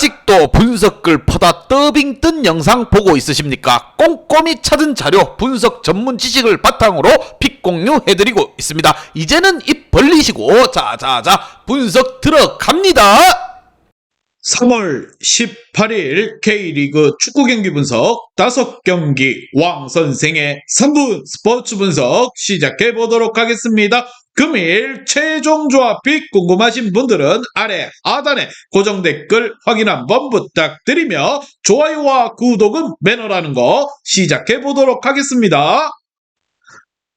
아직도 분석글 퍼다 더빙 뜬 영상 보고 있으십니까? 꼼꼼히 찾은 자료, 분석 전문 지식을 바탕으로 픽 공유해드리고 있습니다. 이제는 입 벌리시고 자자자 분석 들어갑니다. 3월 18일 K리그 축구 경기 분석 5경기 왕 선생의 3분 스포츠 분석 시작해 보도록 하겠습니다. 금일 최종 조합이 궁금하신 분들은 아래 하단에 고정 댓글 확인 한번 부탁드리며 좋아요와 구독은 매너라는 거 시작해 보도록 하겠습니다.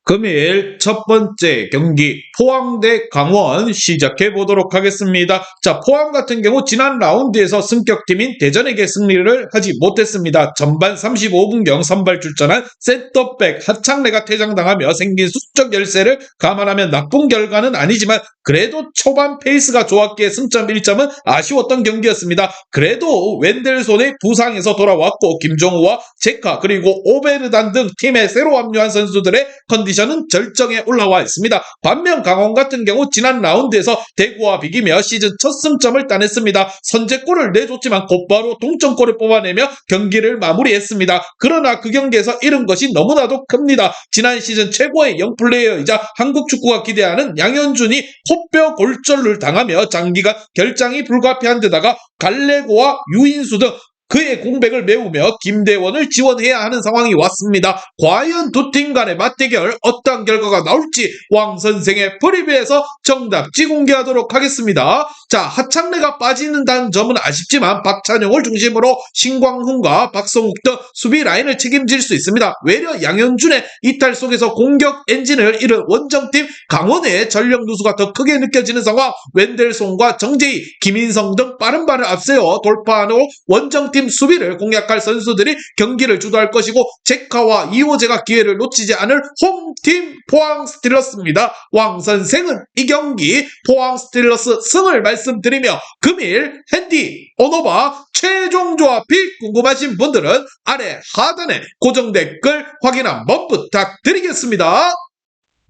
금일 첫 번째 경기 포항 대 강원 시작해 보도록 하겠습니다. 자, 포항 같은 경우 지난 라운드에서 승격팀인 대전에게 승리를 하지 못했습니다. 전반 35분경 선발 출전한 센터백 하창래가 퇴장당하며 생긴 수적 열세를 감안하면 나쁜 결과는 아니지만 그래도 초반 페이스가 좋았기에 승점 1점은 아쉬웠던 경기였습니다. 그래도 웬델손의 부상에서 돌아왔고 김종우와 제카 그리고 오베르단 등 팀에 새로 합류한 선수들의 컨디션 은 절정에 올라와 있습니다. 반면 강원 같은 경우 지난 라운드에서 대구와 비기며 시즌 첫 승점을 따냈습니다. 선제골을 내줬지만 곧바로 동점골을 뽑아내며 경기를 마무리했습니다. 그러나 그 경기에서 잃은 것이 너무나도 큽니다. 지난 시즌 최고의 영플레이어이자 한국 축구가 기대하는 양현준이 코뼈 골절을 당하며 장기간 결장이 불가피한 데다가 갈레고와 유인수 등 그의 공백을 메우며 김대원을 지원해야 하는 상황이 왔습니다. 과연 두 팀 간의 맞대결 어떤 결과가 나올지 왕 선생의 프리뷰에서 정답지 공개하도록 하겠습니다. 자, 하창래가 빠지는다는 점은 아쉽지만 박찬용을 중심으로 신광훈과 박성욱 등 수비 라인을 책임질 수 있습니다. 외려 양현준의 이탈 속에서 공격 엔진을 잃은 원정팀 강원의 전력 누수가 더 크게 느껴지는 상황 웬델손과 정재희, 김인성 등 빠른 발을 앞세워 돌파하고 원정팀 수비를 공략할 선수들이 경기를 주도할 것이고 제카와 이호재가 기회를 놓치지 않을 홈팀 포항 스틸러스입니다. 왕 선생은 이 경기 포항 스틸러스 승을 말씀드리며 금일 핸디 오노바 최종 조합이 궁금하신 분들은 아래 하단에 고정 댓글 확인 한번 부탁드리겠습니다.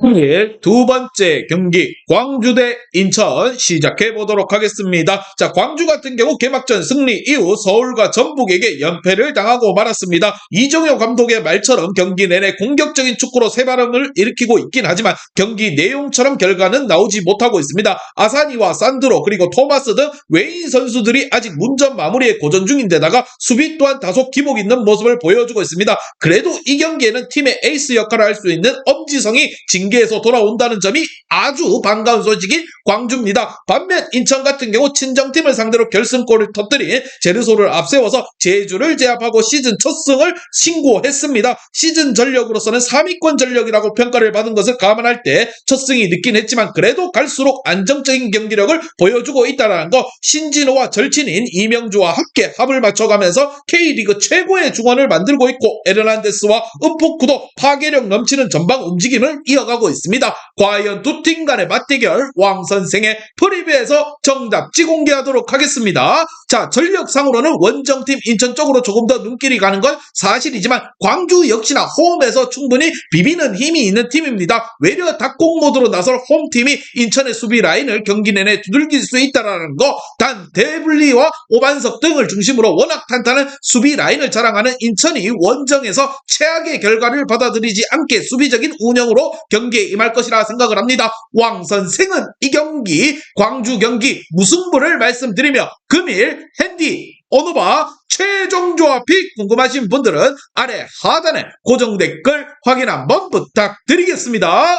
금일 두 번째 경기 광주 대 인천 시작해 보도록 하겠습니다. 자, 광주 같은 경우 개막전 승리 이후 서울과 전북에게 연패를 당하고 말았습니다. 이정효 감독의 말처럼 경기 내내 공격적인 축구로 새바람을 일으키고 있긴 하지만 경기 내용처럼 결과는 나오지 못하고 있습니다. 아사니와 산드로 그리고 토마스 등 외인 선수들이 아직 문전 마무리에 고전 중인데다가 수비 또한 다소 기복 있는 모습을 보여주고 있습니다. 그래도 이 경기에는 팀의 에이스 역할을 할 수 있는 엄지성이 징계에서 돌아온다는 점이 아주 반가운 소식인 광주입니다. 반면 인천 같은 경우 친정팀을 상대로 결승골을 터뜨린 제르소를 앞세워서 제주를 제압하고 시즌 첫 승을 신고했습니다. 시즌 전력으로서는 3위권 전력이라고 평가를 받은 것을 감안할 때 첫 승이 늦긴 했지만 그래도 갈수록 안정적인 경기력을 보여주고 있다는 거 신진호와 절친인 이명주와 함께 합을 맞춰가면서 K리그 최고의 중원을 만들고 있고 에르난데스와 은포쿠도 파괴력 넘치는 전방 움직임을 이어가 고 있습니다. 과연 두 팀 간의 맞대결 왕 선생의 프리뷰에서 정답지 공개하도록 하겠습니다. 자, 전력상으로는 원정팀 인천 쪽으로 조금 더 눈길이 가는 건 사실이지만 광주 역시나 홈에서 충분히 비비는 힘이 있는 팀입니다. 외려 닭공 모드로 나설 홈팀이 인천의 수비 라인을 경기 내내 두들길 수 있다라는 거. 단 데블리와 오반석 등을 중심으로 워낙 탄탄한 수비 라인을 자랑하는 인천이 원정에서 최악의 결과를 받아들이지 않게 수비적인 운영으로 경 기에 임할 것이라 생각을 합니다. 왕 선생은 이 경기 광주 경기 무승부를 말씀드리며 금일 핸디 오노바 최종 조합이 궁금하신 분들은 아래 하단에 고정 댓글 확인 한번 부탁드리겠습니다.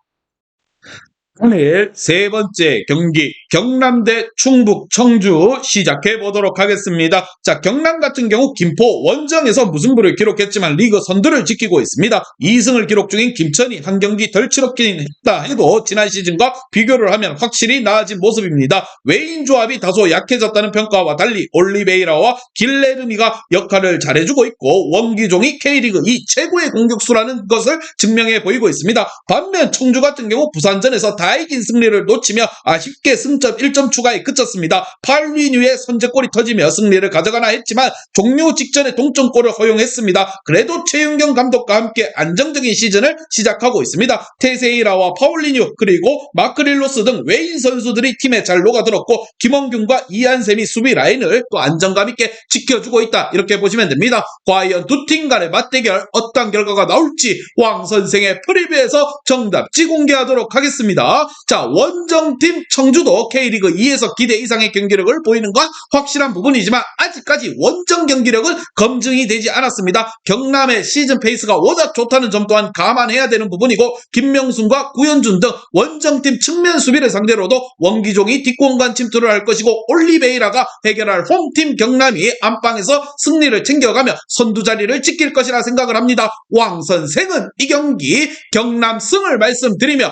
오늘 세 번째 경기 경남대 충북 청주 시작해 보도록 하겠습니다. 자 경남 같은 경우 김포 원정에서 무승부를 기록했지만 리그 선두를 지키고 있습니다. 2승을 기록 중인 김천이 한 경기 덜 치렀긴 했다 해도 지난 시즌과 비교를 하면 확실히 나아진 모습입니다. 외인 조합이 다소 약해졌다는 평가와 달리 올리베이라와 길레르미가 역할을 잘해주고 있고 원기종이 K리그 2 최고의 공격수라는 것을 증명해 보이고 있습니다. 반면 청주 같은 경우 부산전에서 다 이긴 승리를 놓치며 아쉽게 승점 1점 추가에 그쳤습니다. 8위 뉴의 선제골이 터지며 승리를 가져가나 했지만 종료 직전에 동점골을 허용했습니다. 그래도 최윤경 감독과 함께 안정적인 시즌을 시작하고 있습니다. 테세이라와 파울리뉴 그리고 마크릴로스 등 외인 선수들이 팀에 잘 녹아들었고 김원균과 이한샘이 수비 라인을 또 안정감 있게 지켜주고 있다 이렇게 보시면 됩니다. 과연 두 팀 간의 맞대결 어떤 결과가 나올지 왕 선생의 프리뷰에서 정답지 공개하도록 하겠습니다. 자 원정팀 청주도 K리그 2에서 기대 이상의 경기력을 보이는 건 확실한 부분이지만 아직까지 원정 경기력은 검증이 되지 않았습니다. 경남의 시즌 페이스가 워낙 좋다는 점 또한 감안해야 되는 부분이고 김명순과 구현준 등 원정팀 측면 수비를 상대로도 원기종이 뒷공간 침투를 할 것이고 올리베이라가 해결할 홈팀 경남이 안방에서 승리를 챙겨가며 선두 자리를 지킬 것이라 생각을 합니다. 왕 선생은 이 경기 경남 승을 말씀드리며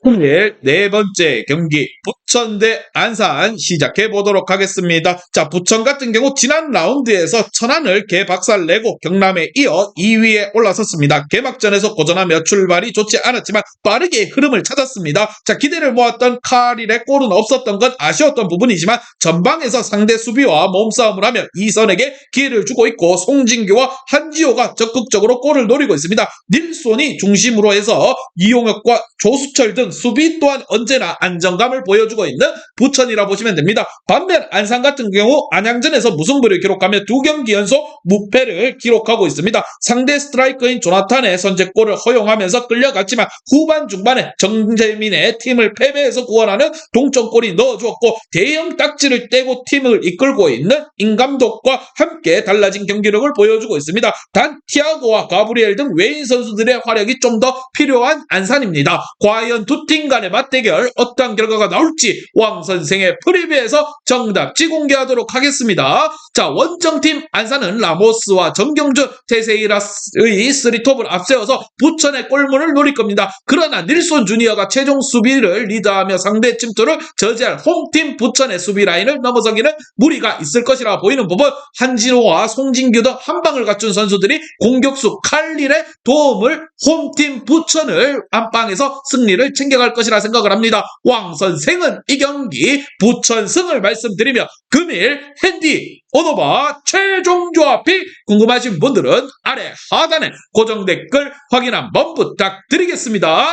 오늘 네 번째 경기 부천 대 안산 시작해 보도록 하겠습니다. 자, 부천 같은 경우 지난 라운드에서 천안을 개박살내고 경남에 이어 2위에 올라섰습니다. 개막전에서 고전하며 출발이 좋지 않았지만 빠르게 흐름을 찾았습니다. 자, 기대를 모았던 카릴의 골은 없었던 건 아쉬웠던 부분이지만 전방에서 상대 수비와 몸싸움을 하며 이선에게 기회를 주고 있고 송진규와 한지호가 적극적으로 골을 노리고 있습니다. 닐손이 중심으로 해서 이용혁과 조수철 등 수비 또한 언제나 안정감을 보여주고 있는 부천이라 보시면 됩니다. 반면 안산 같은 경우 안양전에서 무승부를 기록하며 두 경기 연속 무패를 기록하고 있습니다. 상대 스트라이커인 조나탄의 선제골을 허용하면서 끌려갔지만 후반 중반에 정재민의 팀을 패배해서 구원하는 동점골이 넣어주었고 대형 딱지를 떼고 팀을 이끌고 있는 임감독과 함께 달라진 경기력을 보여주고 있습니다. 단 티아고와 가브리엘 등 외인 선수들의 활약이 좀 더 필요한 안산입니다. 과연 두팀 간의 맞대결 어떤 결과가 나올지 왕 선생의 프리뷰에서 정답지 공개하도록 하겠습니다. 자 원정팀 안산은 라모스와 정경준, 테세이라스의 쓰리톱을 앞세워서 부천의 골문을 노릴 겁니다. 그러나 닐손 주니어가 최종 수비를 리드하며 상대 침투를 저지할 홈팀 부천의 수비 라인을 넘어서기는 무리가 있을 것이라 보이는 부분 한진호와 송진규 등 한방을 갖춘 선수들이 공격수 칼릴의 도움을 홈팀 부천을 안방에서 승리를 챙 겨갈 것이라 생각을 합니다. 왕 선생은 이 경기 부천승을 말씀드리며 금일 핸디 오노바 최종 조합이 궁금하신 분들은 아래 하단에 고정 댓글 확인 한번 부탁드리겠습니다.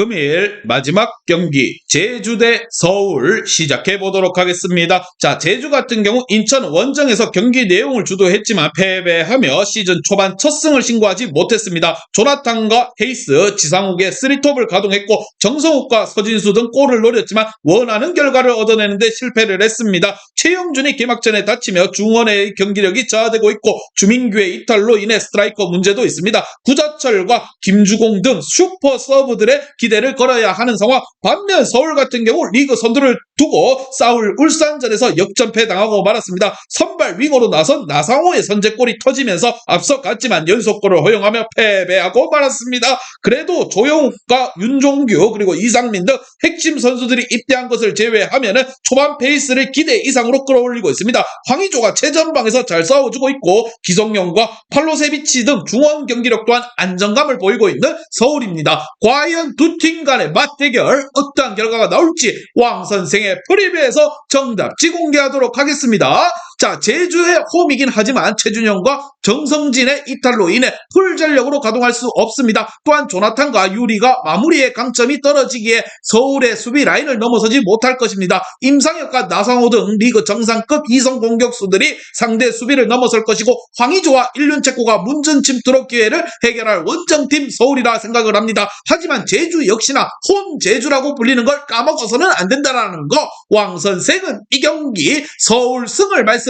금일 마지막 경기 제주 대 서울 시작해 보도록 하겠습니다. 자, 제주 같은 경우 인천 원정에서 경기 내용을 주도했지만 패배하며 시즌 초반 첫 승을 신고하지 못했습니다. 조나탄과 헤이스, 지상욱의 쓰리톱을 가동했고 정성욱과 서진수 등 골을 노렸지만 원하는 결과를 얻어내는데 실패를 했습니다. 최영준이 개막전에 다치며 중원의 경기력이 저하되고 있고 주민규의 이탈로 인해 스트라이커 문제도 있습니다. 구자철과 김주공 등 슈퍼 서브들의 기대 기대를 걸어야 하는 상황. 반면 서울 같은 경우 리그 선두를 두고 싸울 울산전에서 역전패 당하고 말았습니다. 선발 윙어로 나선 나상호의 선제골이 터지면서 앞서갔지만 연속골을 허용하며 패배하고 말았습니다. 그래도 조영욱과 윤종규 그리고 이상민 등 핵심 선수들이 입대한 것을 제외하면 은 초반 페이스를 기대 이상으로 끌어올리고 있습니다. 황의조가 최전방에서 잘 싸워주고 있고 기성용과 팔로세비치 등 중원 경기력 또한 안정감을 보이고 있는 서울입니다. 과연 두팀 간의 맞대결 어떠한 결과가 나올지 왕 선생의 프리뷰에서 정답지 공개하도록 하겠습니다. 자, 제주의 홈이긴 하지만 최준영과 정성진의 이탈로 인해 풀 전력으로 가동할 수 없습니다. 또한 조나탄과 유리가 마무리에 강점이 떨어지기에 서울의 수비 라인을 넘어서지 못할 것입니다. 임상혁과 나상호 등 리그 정상급 이성 공격수들이 상대 수비를 넘어설 것이고 황의조와 일륜체코가 문전 침투로 기회를 해결할 원정팀 서울이라 생각을 합니다. 하지만 제주 역시나 홈 제주라고 불리는 걸 까먹어서는 안 된다는 거. 왕 선생은 이 경기 서울 승을 말씀